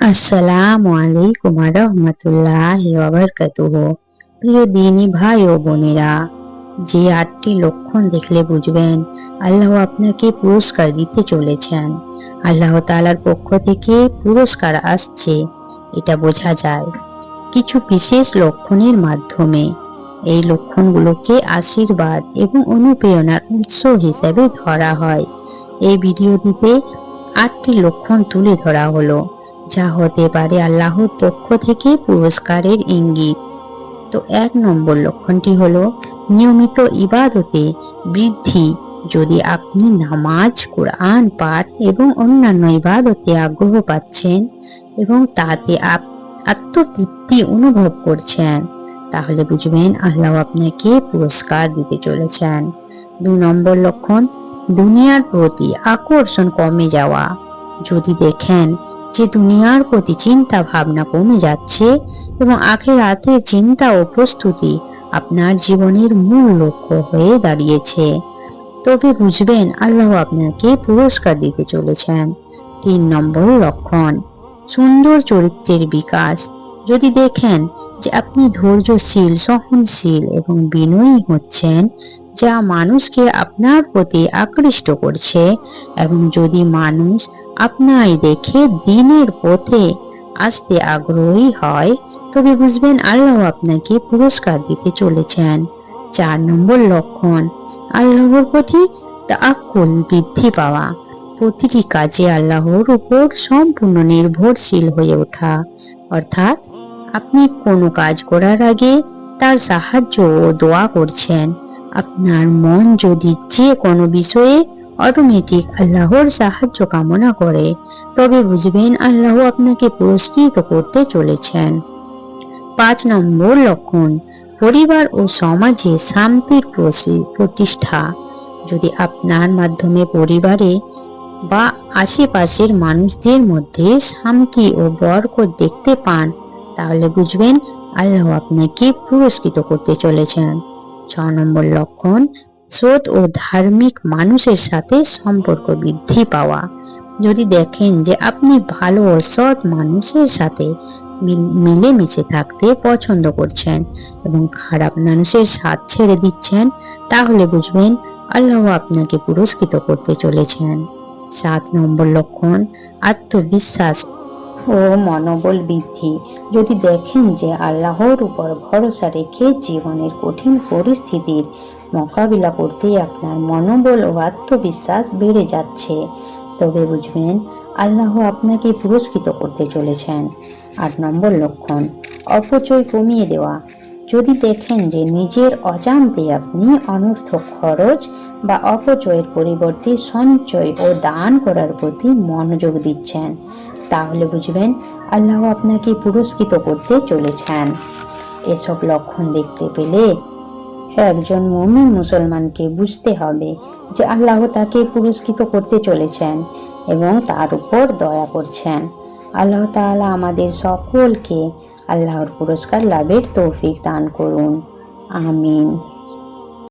আসসালামু আলাইকুম রহমতুল্লাহ ওয়াবারকাতুহ প্রিয় দিনী ভাই ও বোনেরা, যে আটটি লক্ষণ দেখলে বুঝবেন আল্লাহ আপনাকে পুরস্কার দিতে চলেছেন। আল্লাহ তাআলার পক্ষ থেকে পুরস্কার আসছে, এটা বোঝা যায়। কিছু বিশেষ লক্ষণের মাধ্যমে এই লক্ষণগুলোকে আশীর্বাদ এবং অনুপ্রেরণার উৎস হিসেবে ধরা হয়। এই ভিডিওটিতে আটটি লক্ষণ তুলে ধরা হলো। যা হতে পারে আল্লাহর পক্ষ থেকে পুরস্কারের ইঙ্গিত। তো এক নম্বর লক্ষণটি হলো, নিয়মিত ইবাদতে বৃদ্ধি। যদি আপনি নামাজ, কোরআন, পাঠ এবং অন্যান্য ইবাদতে আগ্রহ পাচ্ছেন এবং তাতে আপ- আত্মতৃপ্তি অনুভব করছেন, তাহলে বুঝবেন আল্লাহ আপনাকে পুরস্কার দিতে চলেছেন। দু নম্বর লক্ষণ, দুনিয়ার প্রতি আকর্ষণ কমে যাওয়া। যদি দেখেন যে দুনিয়ার প্রতি চিন্তা ভাবনা কমে যাচ্ছে এবং আখেরাতের চিন্তা ও প্রস্তুতি আপনার জীবনের মূল লক্ষ্য হয়ে দাঁড়িয়েছে। তবে বুঝবেন, আল্লাহ আপনাকে পুরস্কার দিতে চলেছেন। তিন নম্বর লক্ষণ, সুন্দর চরিত্রের বিকাশ। যদি দেখেন যে আপনি ধৈর্যশীল, সহনশীল এবং বিনয়ী হচ্ছেন, যা মানুষকে আপনার প্রতি আকৃষ্ট করছে এবং যদি মানুষ আপনাই দেখে দিনের পথে আসতে আগ্রহী হয়। তবে বুঝবেন, আল্লাহ আপনাকে পুরস্কার দিতে চলেছেন। চার নম্বর লক্ষণ, আল্লাহর প্রতি তাকুল বৃদ্ধি পাওয়া। প্রতিটি কাজে আল্লাহর উপর সম্পূর্ণ নির্ভরশীল হয়ে ওঠা। অর্থাৎ, আপনি কোনো কাজ করার আগে তার সাহায্য ও দোয়া করছেন। আপনার মন যদি যে কোনো বিষয়ে অটোমেটিক আল্লাহর সাহায্য কামনা করে। তবে বুঝবেন, আল্লাহ আপনাকে পুরস্কৃত করতে চলেছেন। পাঁচ নম্বর লক্ষণ, পরিবার ও সমাজে শান্তির প্রতিষ্ঠা। যদি আপনার মাধ্যমে পরিবারে বা আশেপাশের মানুষদের মধ্যে শান্তি ও বরকত দেখতে পান, তাহলে বুঝবেন, আল্লাহ আপনাকে পুরস্কৃত করতে চলেছেন। ছ নম্বর লক্ষণ সৎ ও ধার্মিক মানুষের সাথে সম্পর্ক বৃদ্ধি পাওয়া। যদি দেখেন যে আপনি ভালো ও সৎ মানুষের সাথে মিল- মিলেমিশে থাকতে পছন্দ করছেন এবং খারাপ মানুষের সাথ ছেড়ে দিচ্ছেন, তাহলে বুঝবেন আল্লাহ আপনাকে পুরস্কৃত করতে চলেছেন। সাত নম্বর লক্ষণ, আত্মবিশ্বাস ও মনোবল বৃদ্ধি। যদি দেখেন যে আল্লাহর উপর ভরসা রেখে জীবনের কঠিন পরিস্থিতির মোকাবিলা করতে আপনার মনোবল ও আত্মবিশ্বাস বেড়ে যাচ্ছে। তবে বুঝবেন, আল্লাহ আপনাকে পুরস্কৃত করতে চলেছেন। আট নম্বর লক্ষণ, অপচয় কমিয়ে দেওয়া। যদি দেখেন যে নিজের অজান্তে আপনি অনর্থক খরচ বা অপচয়ের পরিবর্তে সঞ্চয় ও দান করার প্রতি মনোযোগ দিচ্ছেন, তাহলে বুঝবেন আল্লাহ আপনাকে পুরস্কৃত করতে চলেছেন। এসব লক্ষণ দেখতে পেলে একজন মমিন মুসলমানকে বুঝতে হবে যে আল্লাহ তাকে পুরস্কৃত করতে চলেছেন এবং তার উপর দয়া করছেন। আল্লাহ তাআলা আমাদের সকলকে আল্লাহর পুরস্কার লাভের তৌফিক দান করুন। আমিন।